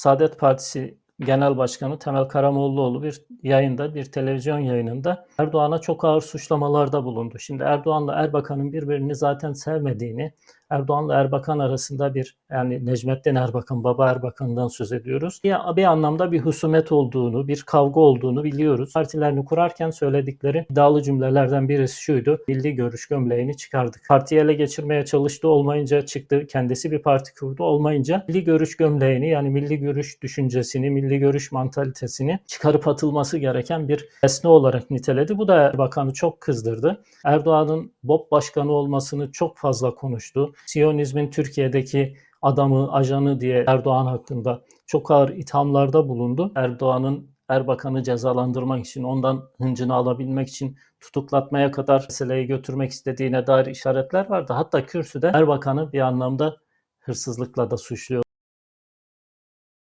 Saadet Partisi Genel Başkanı Temel Karamollaoğlu bir yayında, bir televizyon yayınında Erdoğan'a çok ağır suçlamalarda bulundu. Şimdi Erdoğan'la Erbakan'ın birbirini zaten sevmediğini, Erdoğan'la Erbakan arasında bir yani Necmettin Erbakan, baba Erbakan'dan söz ediyoruz. Bir, bir anlamda bir husumet olduğunu, bir kavga olduğunu biliyoruz. Partilerini kurarken söyledikleri iddialı cümlelerden birisi şuydu. Milli görüş gömleğini çıkardık. Partiyi ele geçirmeye çalıştı olmayınca çıktı. Kendisi bir parti kurdu olmayınca milli görüş gömleğini yani milli görüş düşüncesini, milli görüş mantalitesini çıkarıp atılması gereken bir esne olarak niteledi. Bu da Erbakan'ı çok kızdırdı. Erdoğan'ın BOP başkanı olmasını çok fazla konuştu. Siyonizmin Türkiye'deki adamı, ajanı diye Erdoğan hakkında çok ağır ithamlarda bulundu. Erdoğan'ın Erbakan'ı cezalandırmak için, ondan hıncını alabilmek için tutuklatmaya kadar meseleyi götürmek istediğine dair işaretler vardı. Hatta kürsüde Erbakan'ı bir anlamda hırsızlıkla da suçluyor.